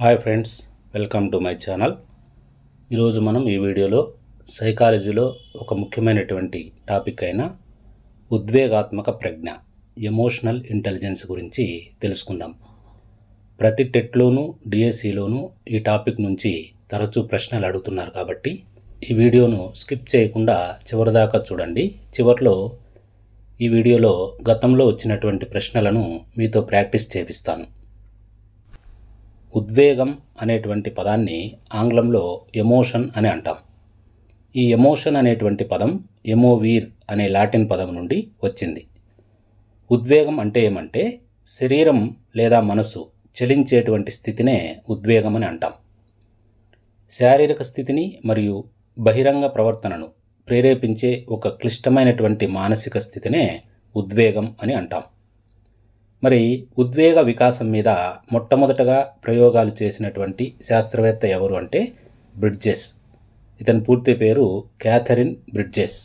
Hi friends welcome to my channel ఈరోజు మనం ఈ వీడియోలో సైకాలజీలో ఒక ముఖ్యమైనటువంటి టాపిక్ అయిన ఉద్వేగాత్మక ప్రజ్ఞ ఎమోషనల్ ఇంటెలిజెన్స్ గురించి తెలుసుకుందాం. ప్రతి టెట్లోనూ డిఎస్సిలోనూ ఈ టాపిక్ నుంచి తరచూ ప్రశ్నలు అడుగుతున్నారు కాబట్టి ఈ వీడియోను స్కిప్ చేయకుండా చివరిదాకా చూడండి. చివరిలో ఈ వీడియోలో గతంలో వచ్చినటువంటి ప్రశ్నలను మీతో ప్రాక్టీస్ చేపిస్తాను. ఉద్వేగం అనేటువంటి పదాన్ని ఆంగ్లంలో ఎమోషన్ అని అంటాం. ఈ ఎమోషన్ అనేటువంటి పదం ఎమోవీర్ అనే లాటిన్ పదం నుండి వచ్చింది. ఉద్వేగం అంటే ఏమంటే శరీరం లేదా మనసు చలించేటువంటి స్థితినే ఉద్వేగం అని అంటాం. శారీరక స్థితిని మరియు బహిరంగ ప్రవర్తనను ప్రేరేపించే ఒక క్లిష్టమైనటువంటి మానసిక స్థితినే ఉద్వేగం అని అంటాం. మరి ఉద్వేగ వికాసం మీద మొట్టమొదటగా ప్రయోగాలు చేసినటువంటి శాస్త్రవేత్త ఎవరు అంటే బ్రిడ్జెస్. ఇతని పూర్తి పేరు క్యాథరిన్ బ్రిడ్జెస్.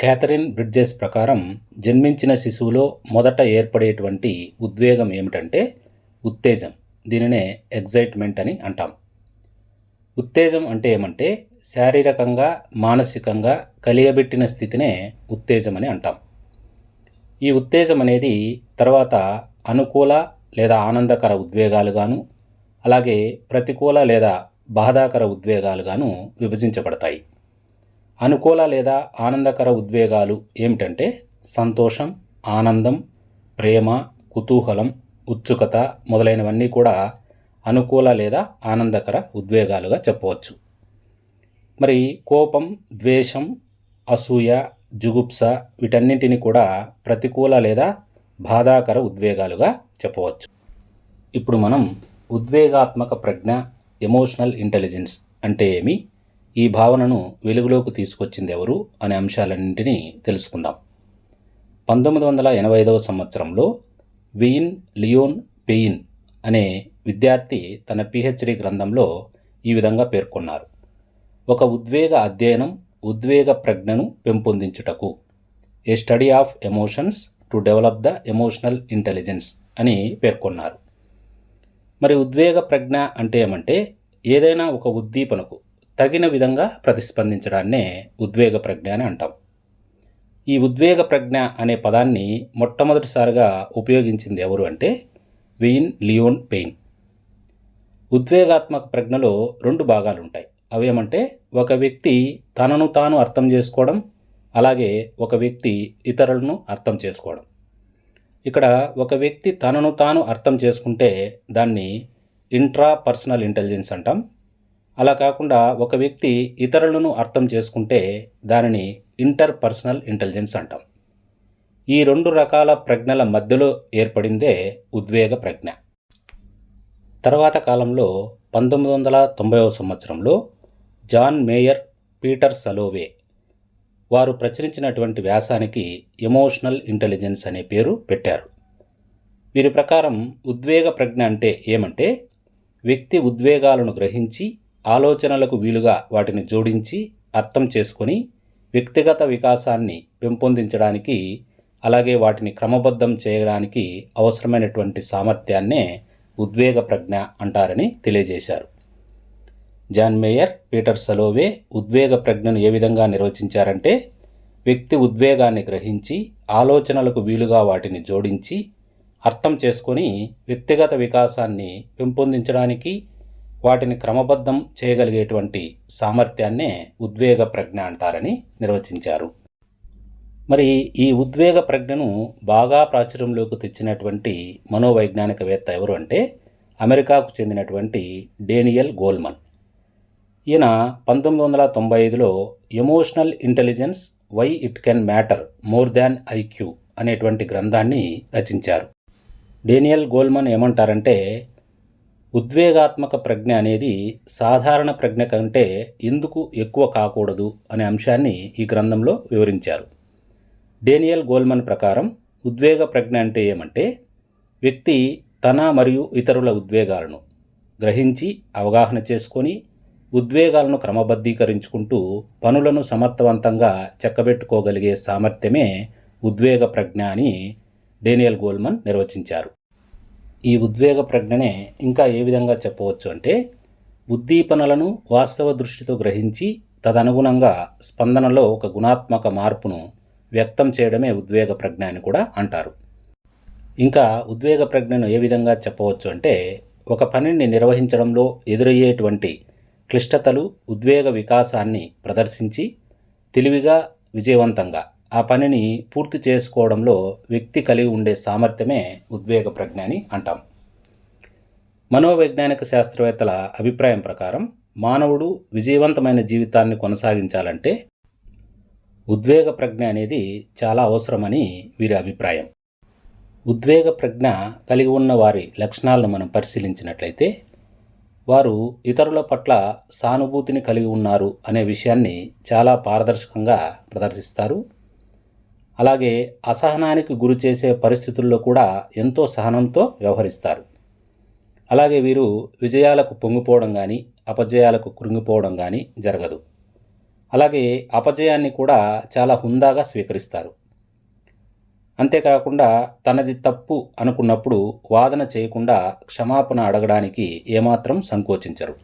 క్యాథరిన్ బ్రిడ్జెస్ ప్రకారం జన్మించిన శిశువులో మొదట ఏర్పడేటువంటి ఉద్వేగం ఏమిటంటే ఉత్తేజం. దీనినే ఎగ్జైట్మెంట్ అని అంటాం. ఉత్తేజం అంటే ఏమంటే శారీరకంగా మానసికంగా కలియబెట్టిన స్థితినే ఉత్తేజం అని అంటాం. ఈ ఉత్తేజం అనేది తర్వాత అనుకూల లేదా ఆనందకర ఉద్వేగాలుగాను అలాగే ప్రతికూల లేదా బాధాకర ఉద్వేగాలుగాను విభజించబడతాయి. అనుకూల లేదా ఆనందకర ఉద్వేగాలు ఏమిటంటే సంతోషం ఆనందం ప్రేమ కుతూహలం ఉత్సుకత మొదలైనవన్నీ కూడా అనుకూల లేదా ఆనందకర ఉద్వేగాలుగా చెప్పవచ్చు. మరి కోపం ద్వేషం అసూయ జుగుప్స వీటన్నింటిని కూడా ప్రతికూల లేదా బాధాకర ఉద్వేగాలుగా చెప్పవచ్చు. ఇప్పుడు మనం ఉద్వేగాత్మక ప్రజ్ఞ ఎమోషనల్ ఇంటెలిజెన్స్ అంటే ఏమి? ఈ భావనను వెలుగులోకి తీసుకొచ్చింది ఎవరు అనే అంశాలన్నింటినీ తెలుసుకుందాం. పంతొమ్మిది వందల ఎనభై ఐదవ సంవత్సరంలో వియిన్ లియోన్ పెయిన్ అనే విద్యార్థి తన పిహెచ్డి గ్రంథంలో ఈ విధంగా పేర్కొన్నారు. ఒక ఉద్వేగ అధ్యయనం ఉద్వేగ ప్రజ్ఞను పెంపొందించుటకు. A study of emotions to develop the emotional intelligence అని పేర్కొన్నారు. మరి ఉద్వేగ ప్రజ్ఞ అంటే ఏమంటే ఏదైనా ఒక ఉద్దీపనకు తగిన విధంగా ప్రతిస్పందించడాన్నే ఉద్వేగ ప్రజ్ఞ అని అంటాం. ఈ ఉద్వేగ ప్రజ్ఞ అనే పదాన్ని మొట్టమొదటిసారిగా ఉపయోగించింది ఎవరు అంటే వెయిన్ లియోన్ పెయిన్. ఉద్వేగాత్మక ప్రజ్ఞలో రెండు భాగాలు ఉంటాయి అవేమంటే ఒక వ్యక్తి తనను తాను అర్థం చేసుకోవడం అలాగే ఒక వ్యక్తి ఇతరులను అర్థం చేసుకోవడం. ఇక్కడ ఒక వ్యక్తి తనను తాను అర్థం చేసుకుంటే దాన్ని ఇంట్రా పర్సనల్ ఇంటెలిజెన్స్ అంటాం. అలా కాకుండా ఒక వ్యక్తి ఇతరులను అర్థం చేసుకుంటే దానిని ఇంటర్ పర్సనల్ ఇంటెలిజెన్స్ అంటాం. ఈ రెండు రకాల ప్రజ్ఞల మధ్యలో ఏర్పడిందే ఉద్వేగ ప్రజ్ఞ. తర్వాత కాలంలో పంతొమ్మిది వందల తొంభైవ సంవత్సరంలో జాన్ మేయర్ పీటర్ సలోవే. వారు ప్రచురించినటువంటి వ్యాసానికి ఎమోషనల్ ఇంటెలిజెన్స్ అనే పేరు పెట్టారు. వీరి ప్రకారం ఉద్వేగ ప్రజ్ఞ అంటే ఏమంటే వ్యక్తి ఉద్వేగాలను గ్రహించి ఆలోచనలకు వీలుగా వాటిని జోడించి అర్థం చేసుకొని వ్యక్తిగత వికాసాన్ని పెంపొందించడానికి అలాగే వాటిని క్రమబద్ధం చేయడానికి అవసరమైనటువంటి సామర్థ్యాన్నే ఉద్వేగ ప్రజ్ఞ అంటారని తెలియజేశారు. జాన్ మేయర్ పీటర్ సలోవే ఉద్వేగ ప్రజ్ఞను ఏ విధంగా నిర్వచించారంటే వ్యక్తి ఉద్వేగాన్ని గ్రహించి ఆలోచనలకు వీలుగా వాటిని జోడించి అర్థం చేసుకొని వ్యక్తిగత వికాసాన్ని పెంపొందించడానికి వాటిని క్రమబద్ధం చేయగలిగేటువంటి సామర్థ్యాన్నే ఉద్వేగ ప్రజ్ఞ అంటారని నిర్వచించారు. మరి ఈ ఉద్వేగ ప్రజ్ఞను బాగా ప్రాచుర్యంలోకి తెచ్చినటువంటి మనోవైజ్ఞానికవేత్త ఎవరు అంటే అమెరికాకు చెందినటువంటి డేనియల్ గోల్మన్. ఈయన పంతొమ్మిది వందల తొంభై ఐదులో emotional intelligence why it can matter more than IQ అనేటువంటి గ్రంథాన్ని రచించారు. డేనియల్ గోల్మన్ ఏమంటారంటే ఉద్వేగాత్మక ప్రజ్ఞ అనేది సాధారణ ప్రజ్ఞ కంటే ఎందుకు ఎక్కువ కాకూడదు అనే అంశాన్ని ఈ గ్రంథంలో వివరించారు. డేనియల్ గోల్మన్ ప్రకారం ఉద్వేగ ప్రజ్ఞ అంటే ఏమంటే వ్యక్తి తన మరియు ఇతరుల ఉద్వేగాలను గ్రహించి అవగాహన చేసుకొని ఉద్వేగాలను క్రమబద్ధీకరించుకుంటూ పనులను సమర్థవంతంగా చెక్కబెట్టుకోగలిగే సామర్థ్యమే ఉద్వేగ ప్రజ్ఞ అని డేనియల్ గోల్మన్ నిర్వచించారు. ఈ ఉద్వేగ ప్రజ్ఞనే ఇంకా ఏ విధంగా చెప్పవచ్చు అంటే ఉద్దీపనలను వాస్తవ దృష్టితో గ్రహించి తదనుగుణంగా స్పందనలో ఒక గుణాత్మక మార్పును వ్యక్తం చేయడమే ఉద్వేగ ప్రజ్ఞ అని కూడా అంటారు. ఇంకా ఉద్వేగ ప్రజ్ఞను ఏ విధంగా చెప్పవచ్చు అంటే ఒక పనిని నిర్వహించడంలో ఎదురయ్యేటువంటి క్లిష్టతలు ఉద్వేగ వికాసాన్ని ప్రదర్శించి తెలివిగా విజయవంతంగా ఆ పనిని పూర్తి చేసుకోవడంలో వ్యక్తి కలిగి ఉండే సామర్థ్యమే ఉద్వేగ ప్రజ్ఞ అని అంటాం. మనోవైజ్ఞానిక శాస్త్రవేత్తల అభిప్రాయం ప్రకారం మానవుడు విజయవంతమైన జీవితాన్ని కొనసాగించాలంటే ఉద్వేగ ప్రజ్ఞ అనేది చాలా అవసరమని వీరి అభిప్రాయం. ఉద్వేగ ప్రజ్ఞ కలిగి ఉన్న వారి లక్షణాలను మనం పరిశీలించినట్లయితే వారు ఇతరుల పట్ల సానుభూతిని కలిగి ఉన్నారు అనే విషయాన్ని చాలా పారదర్శకంగా ప్రదర్శిస్తారు. అలాగే అసహనానికి గురి చేసే పరిస్థితుల్లో కూడా ఎంతో సహనంతో వ్యవహరిస్తారు. అలాగే వీరు విజయాలకు పొంగిపోవడం కానీ అపజయాలకు కృంగిపోవడం కానీ జరగదు. అలాగే అపజయాన్ని కూడా చాలా హుందాగా స్వీకరిస్తారు. అంతేకాకుండా తనది తప్పు అనుకున్నప్పుడు వాదన చేయకుండా క్షమాపణ అడగడానికి ఏమాత్రం సంకోచించరు.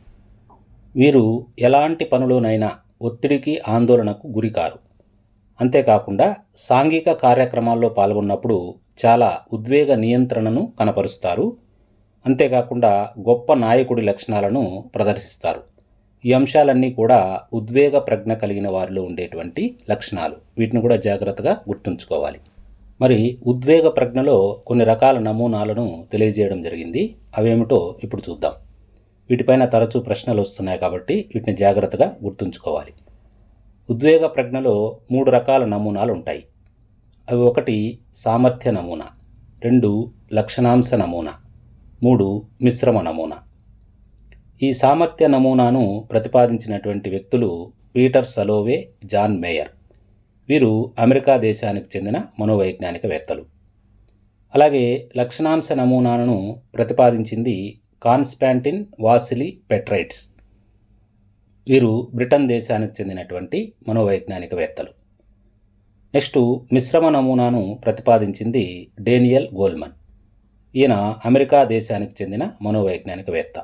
వీరు ఎలాంటి పనులోనైనా ఒత్తిడికి ఆందోళనకు గురికారు. అంతేకాకుండా సాంఘిక కార్యక్రమాల్లో పాల్గొన్నప్పుడు చాలా ఉద్వేగ నియంత్రణను కనపరుస్తారు. అంతేకాకుండా గొప్ప నాయకుడి లక్షణాలను ప్రదర్శిస్తారు. ఈ అంశాలన్నీ కూడా ఉద్వేగ ప్రజ్ఞ కలిగిన వారిలో ఉండేటువంటి లక్షణాలు. వీటిని కూడా జాగ్రత్తగా గుర్తుంచుకోవాలి. మరి ఉద్వేగ ప్రజ్ఞలో కొన్ని రకాల నమూనాలను తెలియజేయడం జరిగింది. అవేమిటో ఇప్పుడు చూద్దాం. వీటిపైన తరచూ ప్రశ్నలు వస్తున్నాయి కాబట్టి వీటిని జాగ్రత్తగా గుర్తుంచుకోవాలి. ఉద్వేగ ప్రజ్ఞలో మూడు రకాల నమూనాలు ఉంటాయి. అవి ఒకటి సామర్థ్య నమూనా రెండు లక్షణాంశ నమూనా మూడు మిశ్రమ నమూనా. ఈ సామర్థ్య నమూనాను ప్రతిపాదించినటువంటి వ్యక్తులు పీటర్ సలోవే జాన్ మేయర్. వీరు అమెరికా దేశానికి చెందిన మనోవైజ్ఞానికవేత్తలు. అలాగే లక్షణాంశ నమూనాను ప్రతిపాదించింది కాన్స్టాంటిన్ వాసిలి పెట్రైట్స్. వీరు బ్రిటన్ దేశానికి చెందినటువంటి మనోవైజ్ఞానికవేత్తలు. నెక్స్ట్ మిశ్రమ నమూనాను ప్రతిపాదించింది డేనియల్ గోల్మన్. ఈయన అమెరికా దేశానికి చెందిన మనోవైజ్ఞానికవేత్త.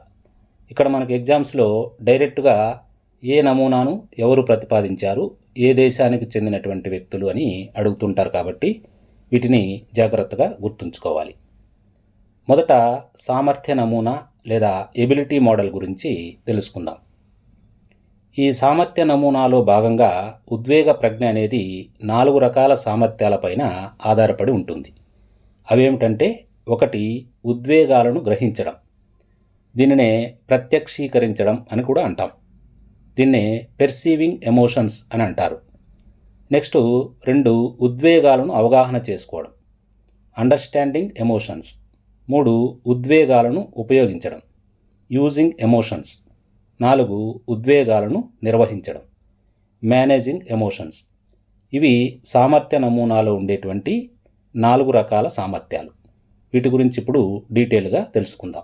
ఇక్కడ మనకు ఎగ్జామ్స్లో డైరెక్ట్గా ఏ నమూనాను ఎవరు ప్రతిపాదించారు ఏ దేశానికి చెందినటువంటి వ్యక్తులు అని అడుగుతుంటారు కాబట్టి వీటిని జాగ్రత్తగా గుర్తుంచుకోవాలి. మొదట సామర్థ్య నమూనా లేదా ఎబిలిటీ మోడల్ గురించి తెలుసుకుందాం. ఈ సామర్థ్య నమూనాలో భాగంగా ఉద్వేగ ప్రజ్ఞ అనేది నాలుగు రకాల సామర్థ్యాలపైన ఆధారపడి ఉంటుంది. అవేమిటంటే ఒకటి ఉద్వేగాలను గ్రహించడం. దీనినే ప్రత్యక్షీకరించడం అని కూడా అంటాం. దీన్నే పెర్సీవింగ్ ఎమోషన్స్ అని అంటారు. నెక్స్ట్ రెండు ఉద్వేగాలను అవగాహన చేసుకోవడం. అండర్స్టాండింగ్ ఎమోషన్స్ మూడు ఉద్వేగాలను ఉపయోగించడం. యూజింగ్ ఎమోషన్స్ నాలుగు ఉద్వేగాలను నిర్వహించడం. మేనేజింగ్ ఎమోషన్స్ ఇవి సామర్థ్య నమూనాలో ఉండేటువంటి నాలుగు రకాల సామర్థ్యాలు. వీటి గురించి ఇప్పుడు డీటెయిల్గా తెలుసుకుందాం.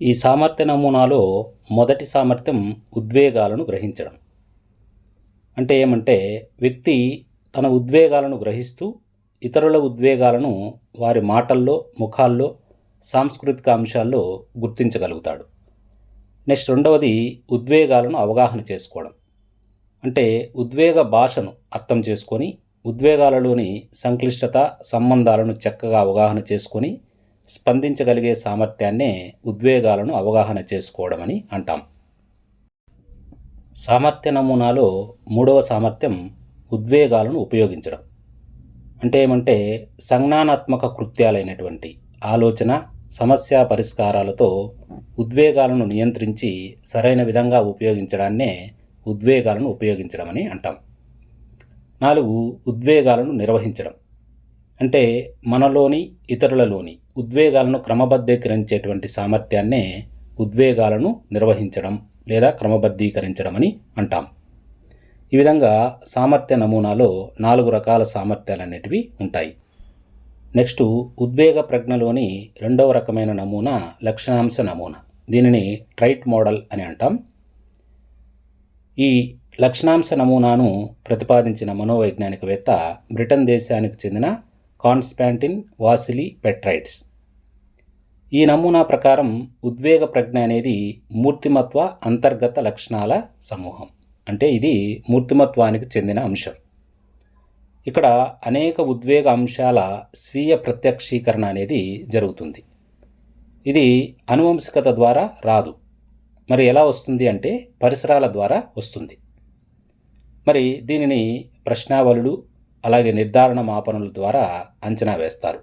ఈ సామర్థ్య నమూనాలో మొదటి సామర్థ్యం ఉద్వేగాలను గ్రహించడం. అంటే ఏమంటే వ్యక్తి తన ఉద్వేగాలను గ్రహిస్తూ ఇతరుల ఉద్వేగాలను వారి మాటల్లో ముఖాల్లో సాంస్కృతిక అంశాల్లో గుర్తించగలుగుతాడు. నెక్స్ట్ రెండవది ఉద్వేగాలను అవగాహన చేసుకోవడం. అంటే ఉద్వేగ భాషను అర్థం చేసుకొని ఉద్వేగాలలోని సంక్లిష్టత సంబంధాలను చక్కగా అవగాహన చేసుకొని స్పందించగలిగే సామర్థ్యాన్నే ఉద్వేగాలను అవగాహన చేసుకోవడం అని అంటాం. సామర్థ్య నమూనాలో మూడవ సామర్థ్యం ఉద్వేగాలను ఉపయోగించడం. అంటే ఏమంటే సంజ్ఞానాత్మక కృత్యాలైనటువంటి ఆలోచన సమస్య పరిష్కారాలతో ఉద్వేగాలను నియంత్రించి సరైన విధంగా ఉపయోగించడాన్నే ఉద్వేగాలను ఉపయోగించడం అని అంటాం. నాలుగు ఉద్వేగాలను నిర్వహించడం. అంటే మనలోని ఇతరులలోని ఉద్వేగాలను క్రమబద్ధీకరించేటువంటి సామర్థ్యాన్నే ఉద్వేగాలను నిర్వహించడం లేదా క్రమబద్ధీకరించడం అని అంటాం. ఈ విధంగా సామర్థ్య నమూనాలో నాలుగు రకాల సామర్థ్యాలు అనేటివి ఉంటాయి. నెక్స్ట్ ఉద్వేగ ప్రజ్ఞలోని రెండవ రకమైన నమూనా లక్షణాంశ నమూనా. దీనిని ట్రైట్ మోడల్ అని అంటాం. ఈ లక్షణాంశ నమూనాను ప్రతిపాదించిన మనోవైజ్ఞానికవేత్త బ్రిటన్ దేశానికి చెందిన కాన్స్టాంటిన్ వాసిలి పెట్రైట్స్. ఈ నమూనా ప్రకారం ఉద్వేగ ప్రజ్ఞ అనేది మూర్తిమత్వ అంతర్గత లక్షణాల సమూహం. అంటే ఇది మూర్తిమత్వానికి చెందిన అంశం. ఇక్కడ అనేక ఉద్వేగ అంశాల స్వీయ ప్రత్యక్షీకరణ అనేది జరుగుతుంది. ఇది అనువంశికత ద్వారా రాదు. మరి ఎలా వస్తుంది అంటే పరిసరాల ద్వారా వస్తుంది. మరి దీనిని ప్రశ్నావళులు అలాగే నిర్ధారణ మాపనల ద్వారా అంచనా వేస్తారు.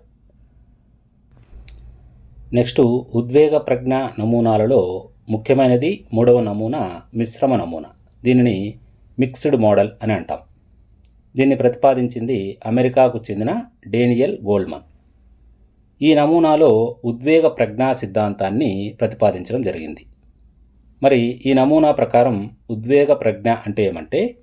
నెక్స్ట్ ఉద్వేగ ప్రజ్ఞ నమూనాలలో ముఖ్యమైనది మూడవ నమూనా మిశ్రమ నమూనా. దీనిని మిక్స్డ్ మోడల్ అని అంటాం. దీన్ని ప్రతిపాదించింది అమెరికాకు చెందిన డేనియల్ గోల్డ్మన్. ఈ నమూనాలో ఉద్వేగ ప్రజ్ఞా సిద్ధాంతాన్ని ప్రతిపాదించడం జరిగింది. మరి ఈ నమూనా ప్రకారం ఉద్వేగ ప్రజ్ఞ అంటే ఏమంటే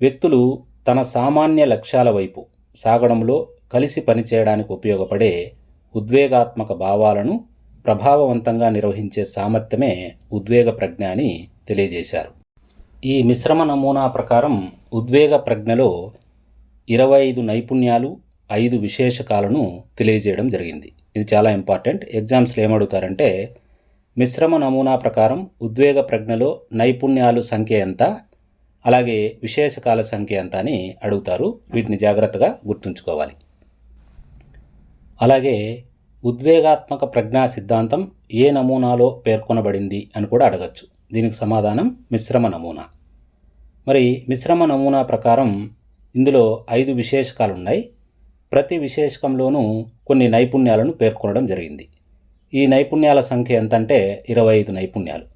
వ్యక్తులు తన సామాన్య లక్ష్యాల వైపు సాగడంలో కలిసి పనిచేయడానికి ఉపయోగపడే ఉద్వేగాత్మక భావాలను ప్రభావవంతంగా నిర్వహించే సామర్థ్యమే ఉద్వేగ ప్రజ్ఞ అని తెలియజేశారు. ఈ మిశ్రమ నమూనా ప్రకారం ఉద్వేగ ప్రజ్ఞలో ఇరవై ఐదు నైపుణ్యాలు ఐదు విశేషకాలను తెలియజేయడం జరిగింది. ఇది చాలా ఇంపార్టెంట్. ఎగ్జామ్స్లో ఏమడుగుతారంటే మిశ్రమ నమూనా ప్రకారం ఉద్వేగ ప్రజ్ఞలో నైపుణ్యాలు సంఖ్య ఎంత అలాగే విశేషకాల సంఖ్య ఎంత అని అడుగుతారు. వీటిని జాగ్రత్తగా గుర్తుంచుకోవాలి. అలాగే ఉద్వేగాత్మక ప్రజ్ఞా సిద్ధాంతం ఏ నమూనాలో పేర్కొనబడింది అని కూడా అడగచ్చు. దీనికి సమాధానం మిశ్రమ నమూనా. మరి మిశ్రమ నమూనా ప్రకారం ఇందులో ఐదు విశేషకాలు ఉన్నాయి ప్రతి విశేషకంలోనూ కొన్ని నైపుణ్యాలను పేర్కొనడం జరిగింది. ఈ నైపుణ్యాల సంఖ్య ఎంతంటే ఇరవై ఐదు నైపుణ్యాలు.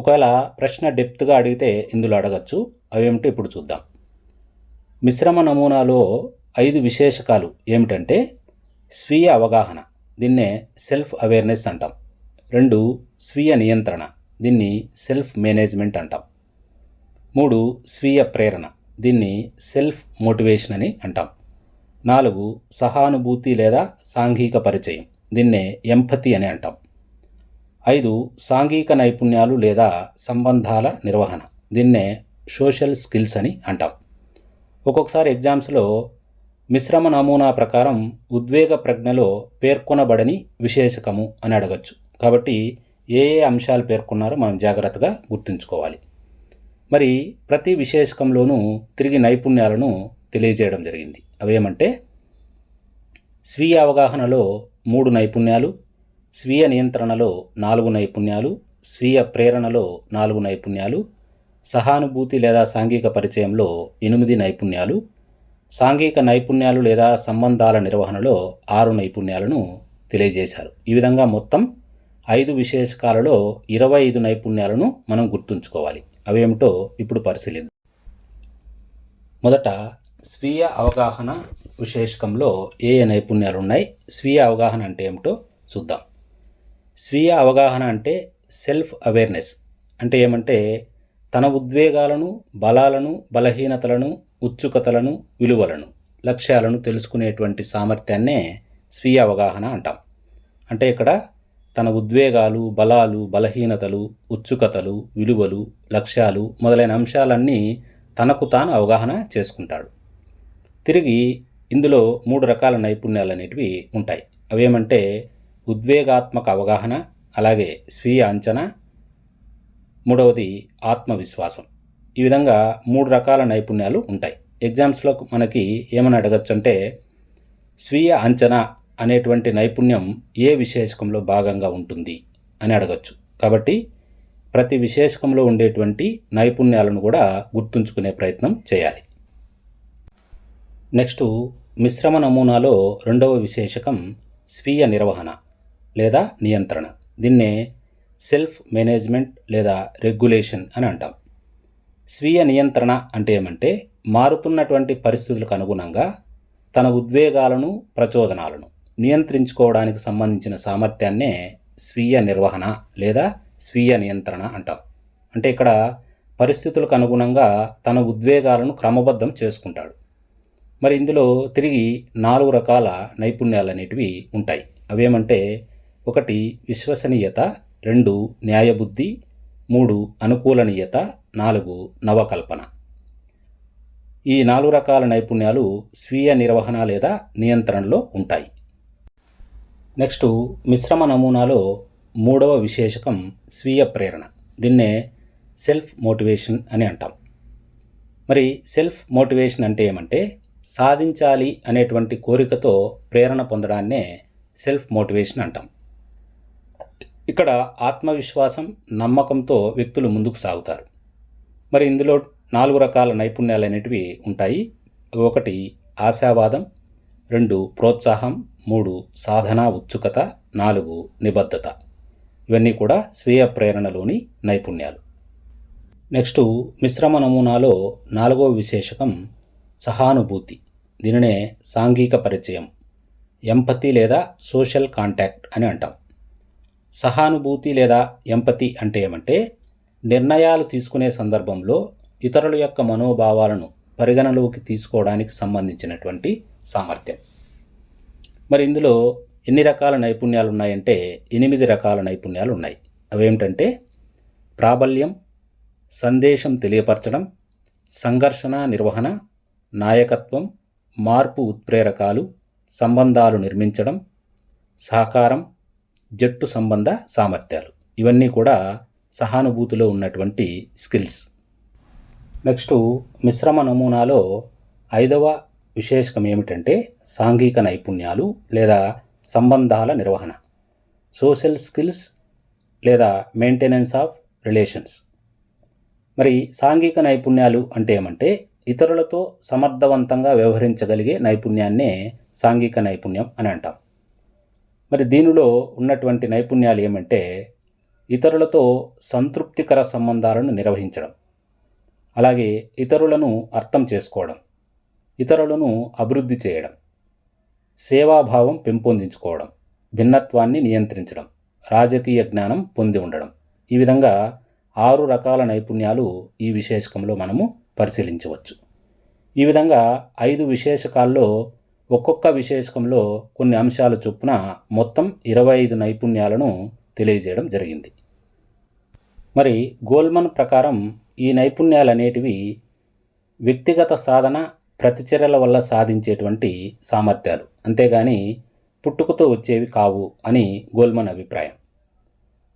ఒకవేళ ప్రశ్న డెప్త్గా అడిగితే ఇందులో అడగచ్చు. అవేమిటో ఇప్పుడు చూద్దాం. మిశ్రమ నమూనాలో ఐదు విశేషకాలు ఏమిటంటే స్వీయ అవగాహన దీన్నే సెల్ఫ్ అవేర్నెస్ అంటాం. రెండు స్వీయ నియంత్రణ దీన్ని సెల్ఫ్ మేనేజ్మెంట్ అంటాం. మూడు స్వీయ ప్రేరణ దీన్ని సెల్ఫ్ మోటివేషన్ అని అంటాం. నాలుగు సహానుభూతి లేదా సాంఘిక పరిచయం దీన్నే ఎంపతి అని అంటాం. ఐదు సాంఘిక నైపుణ్యాలు లేదా సంబంధాల నిర్వహణ. దీన్నే సోషల్ స్కిల్స్ అని అంటాం. ఒక్కొక్కసారి ఎగ్జామ్స్లో మిశ్రమ నమూనా ప్రకారం ఉద్వేగ ప్రజ్ఞలో పేర్కొనబడని విశేషకము అని అడగచ్చు. కాబట్టి ఏ ఏ అంశాలు పేర్కొన్నారో మనం జాగ్రత్తగా గుర్తుంచుకోవాలి. మరి ప్రతి విశేషకంలోనూ తిరిగి నైపుణ్యాలను తెలియజేయడం జరిగింది. అవేమంటే స్వీయ అవగాహనలో మూడు నైపుణ్యాలు స్వీయ నియంత్రణలో నాలుగు నైపుణ్యాలు స్వీయ ప్రేరణలో నాలుగు నైపుణ్యాలు సహానుభూతి లేదా సాంఘిక పరిచయంలో ఎనిమిది నైపుణ్యాలు సాంఘిక నైపుణ్యాలు లేదా సంబంధాల నిర్వహణలో ఆరు నైపుణ్యాలను తెలియజేశారు. ఈ విధంగా మొత్తం ఐదు విశేషకాలలో ఇరవై ఐదు నైపుణ్యాలను మనం గుర్తుంచుకోవాలి. అవేమిటో ఇప్పుడు పరిశీలిద్దాం. మొదట స్వీయ అవగాహన విశేషకంలో ఏ ఏ నైపుణ్యాలు ఉన్నాయి స్వీయ అవగాహన అంటే ఏమిటో చూద్దాం. స్వీయ అవగాహన అంటే సెల్ఫ్ అవేర్నెస్. అంటే ఏమంటే తన ఉద్వేగాలను బలాలను బలహీనతలను ఉత్సుకతలను విలువలను లక్ష్యాలను తెలుసుకునేటువంటి సామర్థ్యాన్నే స్వీయ అవగాహన అంటాం. అంటే ఇక్కడ తన ఉద్వేగాలు బలాలు బలహీనతలు ఉత్సుకతలు విలువలు లక్ష్యాలు మొదలైన అంశాలన్నీ తనకు తాను అవగాహన చేసుకుంటాడు. తిరిగి ఇందులో మూడు రకాల నైపుణ్యాలు అనేటివి ఉంటాయి. అవేమంటే ఉద్వేగాత్మక అవగాహన అలాగే స్వీయ అంచనా. మూడవది ఆత్మవిశ్వాసం. ఈ విధంగా మూడు రకాల నైపుణ్యాలు ఉంటాయి. ఎగ్జామ్స్లో మనకి ఏమని అడగచ్చు అంటే స్వీయ అంచనా అనేటువంటి నైపుణ్యం ఏ విశేషకంలో భాగంగా ఉంటుంది అని అడగచ్చు. కాబట్టి ప్రతి విశేషకంలో ఉండేటువంటి నైపుణ్యాలను కూడా గుర్తుంచుకునే ప్రయత్నం చేయాలి. నెక్స్ట్ మిశ్రమ నమూనాలో రెండవ విశేషకం స్వీయ నిర్వహణ. లేదా నియంత్రణ. దీన్నే సెల్ఫ్ మేనేజ్మెంట్ లేదా రెగ్యులేషన్ అని అంటాం. స్వీయ నియంత్రణ అంటే ఏమంటే మారుతున్నటువంటి పరిస్థితులకు అనుగుణంగా తన ఉద్వేగాలను ప్రచోదనాలను నియంత్రించుకోవడానికి సంబంధించిన సామర్థ్యాన్నే స్వీయ నిర్వహణ లేదా స్వీయ నియంత్రణ అంటాం. అంటే ఇక్కడ పరిస్థితులకు అనుగుణంగా తన ఉద్వేగాలను క్రమబద్ధం చేసుకుంటాడు. మరి ఇందులో తిరిగి నాలుగు రకాల నైపుణ్యాలు అనేటివి ఉంటాయి. అవేమంటే ఒకటి విశ్వసనీయత రెండు న్యాయబుద్ధి మూడు అనుకూలనీయత నాలుగు నవకల్పన. ఈ నాలుగు రకాల నైపుణ్యాలు స్వీయ నిర్వహణ లేదా నియంత్రణలో ఉంటాయి. నెక్స్ట్ మిశ్రమ నమూనాలో మూడవ విశేషకం స్వీయ ప్రేరణ. దీన్నే సెల్ఫ్ మోటివేషన్ అని అంటాం. మరి సెల్ఫ్ మోటివేషన్ అంటే ఏమంటే సాధించాలి అనేటువంటి కోరికతో ప్రేరణ పొందడాన్నే సెల్ఫ్ మోటివేషన్ అంటాం. ఇక్కడ ఆత్మవిశ్వాసం నమ్మకంతో వ్యక్తులు ముందుకు సాగుతారు. మరి ఇందులో నాలుగు రకాల నైపుణ్యాలు అనేటివి ఉంటాయి ఒకటి ఆశావాదం రెండు ప్రోత్సాహం మూడు సాధన ఉత్సుకత నాలుగు నిబద్ధత. ఇవన్నీ కూడా స్వీయ ప్రేరణలోని నైపుణ్యాలు. నెక్స్ట్ మిశ్రమ నమూనాలో నాలుగో విశేషకం సహానుభూతి. దీనినే సాంఘిక పరిచయం ఎంపతి లేదా సోషల్ కాంటాక్ట్ అని అంటాం. సహానుభూతి లేదా ఎంపతి అంటే ఏమంటే నిర్ణయాలు తీసుకునే సందర్భంలో ఇతరుల యొక్క మనోభావాలను పరిగణలోకి తీసుకోవడానికి సంబంధించినటువంటి సామర్థ్యం. మరి ఇందులో ఎన్ని రకాల నైపుణ్యాలు ఉన్నాయంటే ఎనిమిది రకాల నైపుణ్యాలు ఉన్నాయి అవేమిటంటే ప్రాబల్యం సందేశం తెలియపరచడం సంఘర్షణ నిర్వహణ నాయకత్వం మార్పు ఉత్ప్రేరకాలు సంబంధాలు నిర్మించడం సహకారం జట్టు సంబంధ సామర్థ్యాలు. ఇవన్నీ కూడా సహానుభూతిలో ఉన్నటువంటి స్కిల్స్. నెక్స్ట్ మిశ్రమ నమూనాలో ఐదవ విశేషకం ఏమిటంటే సాంఘిక నైపుణ్యాలు లేదా సంబంధాల నిర్వహణ. సోషల్ స్కిల్స్ లేదా మెయింటెనెన్స్ ఆఫ్ రిలేషన్స్. మరి సాంఘిక నైపుణ్యాలు అంటే ఏమంటే ఇతరులతో సమర్థవంతంగా వ్యవహరించగలిగే నైపుణ్యాన్నే సాంఘిక నైపుణ్యం అని అంటాం. మరి దీనిలో ఉన్నటువంటి నైపుణ్యాలు ఏమంటే ఇతరులతో సంతృప్తికర సంబంధాలను నిర్వహించడం అలాగే ఇతరులను అర్థం చేసుకోవడం ఇతరులను అభివృద్ధి చేయడం సేవాభావం పెంపొందించుకోవడం భిన్నత్వాన్ని నియంత్రించడం రాజకీయ జ్ఞానం పొంది ఉండడం. ఈ విధంగా ఆరు రకాల నైపుణ్యాలు ఈ విశేషకంలో మనము పరిశీలించవచ్చు. ఈ విధంగా ఐదు విశేషకాల్లో ఒక్కొక్క విశేషకంలో కొన్ని అంశాల చొప్పున మొత్తం ఇరవై ఐదు నైపుణ్యాలను తెలియజేయడం జరిగింది. మరి గోల్మన్ ప్రకారం ఈ నైపుణ్యాలు అనేటివి వ్యక్తిగత సాధన ప్రతిచర్యల వల్ల సాధించేటువంటి సామర్థ్యాలు. అంతేగాని పుట్టుకతో వచ్చేవి కావు అని గోల్మన్ అభిప్రాయం.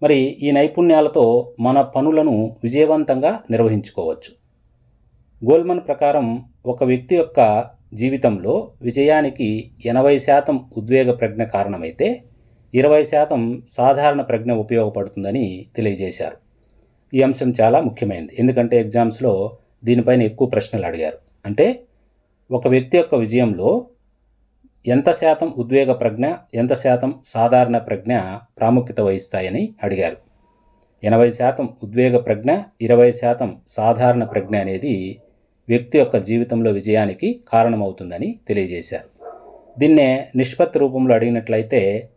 మరి ఈ నైపుణ్యాలతో మన పనులను విజయవంతంగా నిర్వహించుకోవచ్చు. గోల్మన్ ప్రకారం ఒక వ్యక్తి యొక్క జీవితంలో విజయానికి ఎనభై శాతం ఉద్వేగ ప్రజ్ఞ కారణమైతే ఇరవై శాతం సాధారణ ప్రజ్ఞ ఉపయోగపడుతుందని తెలియజేశారు. ఈ అంశం చాలా ముఖ్యమైనది. ఎందుకంటే ఎగ్జామ్స్లో దీనిపైన ఎక్కువ ప్రశ్నలు అడిగారు. అంటే ఒక వ్యక్తి యొక్క విజయంలో ఎంత శాతం ఉద్వేగ ప్రజ్ఞ ఎంత శాతం సాధారణ ప్రజ్ఞ ప్రాముఖ్యత వహిస్తాయని అడిగారు. ఎనభై శాతం ఉద్వేగ ప్రజ్ఞ ఇరవై శాతం సాధారణ ప్రజ్ఞ అనేది వ్యక్తి యొక్క జీవితంలో విజయానికి కారణమవుతుందని తెలియజేశారు. దీన్నే నిష్పత్తి రూపంలో అడిగినట్లయితే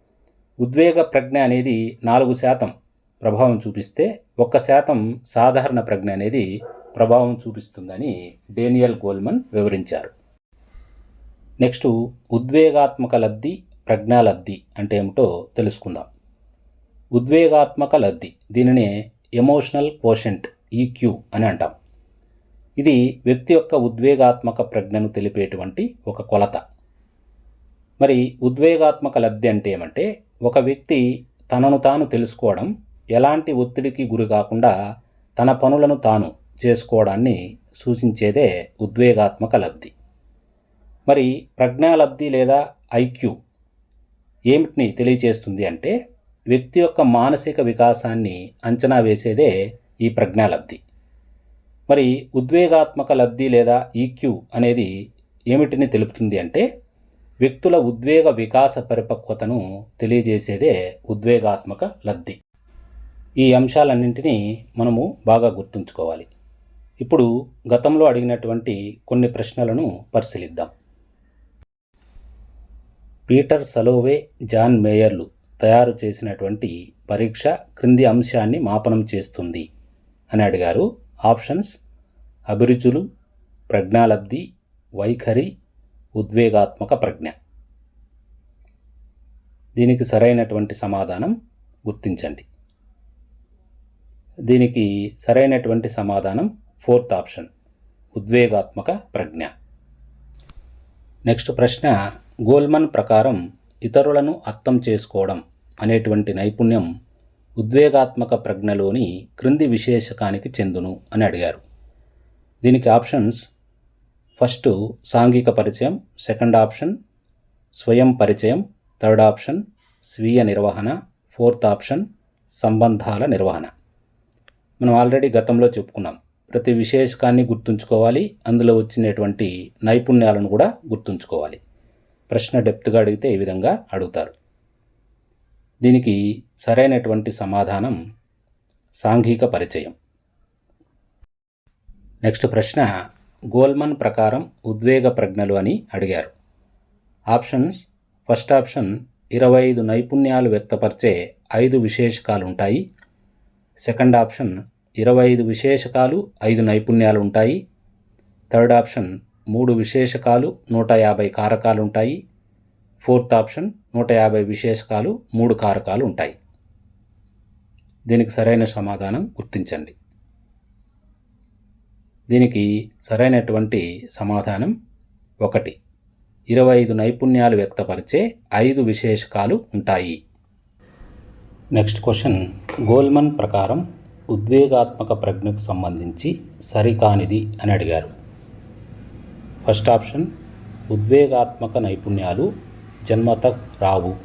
ఉద్వేగ ప్రజ్ఞ అనేది నాలుగు శాతం ప్రభావం చూపిస్తే ఒక్క శాతం సాధారణ ప్రజ్ఞ అనేది ప్రభావం చూపిస్తుందని డేనియల్ గోల్మన్ వివరించారు. నెక్స్ట్ ఉద్వేగాత్మక లబ్ధి ప్రజ్ఞాలబ్ధి అంటే ఏమిటో తెలుసుకుందాం. ఉద్వేగాత్మక లబ్ధి దీనినే ఎమోషనల్ కోషెంట్ ఈక్యూ అని అంటాం. ఇది వ్యక్తి యొక్క ఉద్వేగాత్మక ప్రజ్ఞను తెలిపేటువంటి ఒక కొలత. మరి ఉద్వేగాత్మక లబ్ధి అంటే ఏమంటే ఒక వ్యక్తి తనను తాను తెలుసుకోవడం ఎలాంటి ఒత్తిడికి గురి కాకుండా తన పనులను తాను చేసుకోవడాన్ని సూచించేదే ఉద్వేగాత్మక లబ్ధి. మరి ప్రజ్ఞాలబ్ధి లేదా ఐక్యూ ఏమిటిని తెలియచేస్తుంది అంటే వ్యక్తి యొక్క మానసిక వికాసాన్ని అంచనా వేసేదే ఈ ప్రజ్ఞాలబ్ధి మరి ఉద్వేగాత్మక లబ్ధి లేదా ఈక్యూ అనేది ఏమిటిని తెలుపుతుంది అంటే వ్యక్తుల ఉద్వేగ వికాస పరిపక్వతను తెలియజేసేదే ఉద్వేగాత్మక లబ్ధి. ఈ అంశాలన్నింటినీ మనము బాగా గుర్తుంచుకోవాలి. ఇప్పుడు గతంలో అడిగినటువంటి కొన్ని ప్రశ్నలను పరిశీలిద్దాం. పీటర్ సలోవే జాన్ మేయర్లు తయారు చేసినటువంటి పరీక్ష క్రింది అంశాన్ని మాపనం చేస్తుంది అని అడిగారు. ఆప్షన్స్ అభిరుచులు ప్రజ్ఞాలబ్ధి వైఖరి ఉద్వేగాత్మక ప్రజ్ఞ. దీనికి సరైనటువంటి సమాధానం గుర్తించండి. దీనికి సరైనటువంటి సమాధానం ఫోర్త్ ఆప్షన్ ఉద్వేగాత్మక ప్రజ్ఞ. నెక్స్ట్ ప్రశ్న గోల్మన్ ప్రకారం ఇతరులను అర్థం చేసుకోవడం అనేటువంటి నైపుణ్యం ఉద్వేగాత్మక ప్రజ్ఞలోని క్రింది విశేషకానికి చెందును అని అడిగారు. దీనికి ఆప్షన్స్ ఫస్ట్ సాంఘిక పరిచయం సెకండ్ ఆప్షన్ స్వయం పరిచయం థర్డ్ ఆప్షన్ స్వీయ నిర్వహణ ఫోర్త్ ఆప్షన్ సంబంధాల నిర్వహణ. మనం ఆల్రెడీ గతంలో చెప్పుకున్నాం. ప్రతి విశేషకాన్ని గుర్తుంచుకోవాలి అందులో వచ్చినటువంటి నైపుణ్యాలను కూడా గుర్తుంచుకోవాలి. ప్రశ్న డెప్త్గా అడిగితే ఈ విధంగా అడుగుతారు. దీనికి సరైనటువంటి సమాధానం సాంఘిక పరిచయం. నెక్స్ట్ ప్రశ్న గోల్మన్ ప్రకారం ఉద్వేగ ప్రజ్ఞలు అని అడిగారు. ఆప్షన్స్ ఫస్ట్ ఆప్షన్ ఇరవై ఐదు నైపుణ్యాలు వ్యక్తపరిచే ఐదు విశేషకాలు ఉంటాయి సెకండ్ ఆప్షన్ ఇరవై ఐదు విశేషకాలు ఐదు నైపుణ్యాలు ఉంటాయి థర్డ్ ఆప్షన్ మూడు విశేషకాలు నూట యాభై కారకాలు ఉంటాయి ఫోర్త్ ఆప్షన్ నూట యాభై విశేషకాలు మూడు కారకాలు ఉంటాయి. దీనికి సరైన సమాధానం గుర్తించండి. దీనికి సరైనటువంటి సమాధానం ఒకటి. ఇరవై ఐదు నైపుణ్యాలు వ్యక్తపరిచే ఐదు విశేషకాలు ఉంటాయి. Next question. గోల్మన్ ప్రకారం ఉద్వేగాత్మక ప్రజ్ఞకు సంబంధించి సరికానిది అని అడిగారు. First option. ఉద్వేగాత్మక నైపుణ్యాలు జన్మత రావు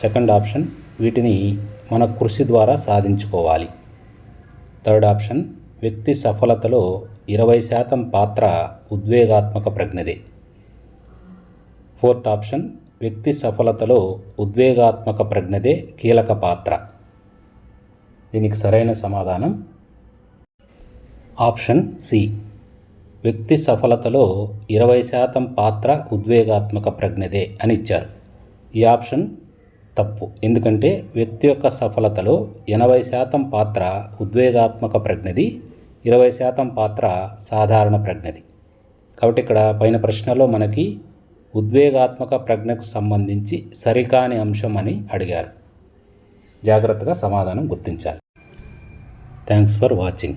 సెకండ్ ఆప్షన్ వీటిని మన కృషి ద్వారా సాధించుకోవాలి. థర్డ్ ఆప్షన్ వ్యక్తి సఫలతలో ఇరవై శాతం పాత్ర ఉద్వేగాత్మక ప్రజ్ఞదే. ఫోర్త్ ఆప్షన్ వ్యక్తి సఫలతలో ఉద్వేగాత్మక ప్రజ్ఞదే కీలక పాత్ర. దీనికి సరైన సమాధానం ఆప్షన్ సి వ్యక్తి సఫలతలో ఇరవై శాతం పాత్ర ఉద్వేగాత్మక ప్రజ్ఞదే అని ఇచ్చారు. ఈ ఆప్షన్ తప్పు. ఎందుకంటే వ్యక్తి యొక్క సఫలతలో ఎనభై శాతం పాత్ర ఉద్వేగాత్మక ప్రజ్ఞది ఇరవై శాతం పాత్ర సాధారణ ప్రజ్ఞది. కాబట్టి ఇక్కడ పైన ప్రశ్నలో మనకి ఉద్వేగాత్మక ప్రజ్ఞకు సంబంధించి సరికాని అంశం అని అడిగారు. జాగ్రత్తగా సమాధానం గుర్తించాలి. Thanks for watching.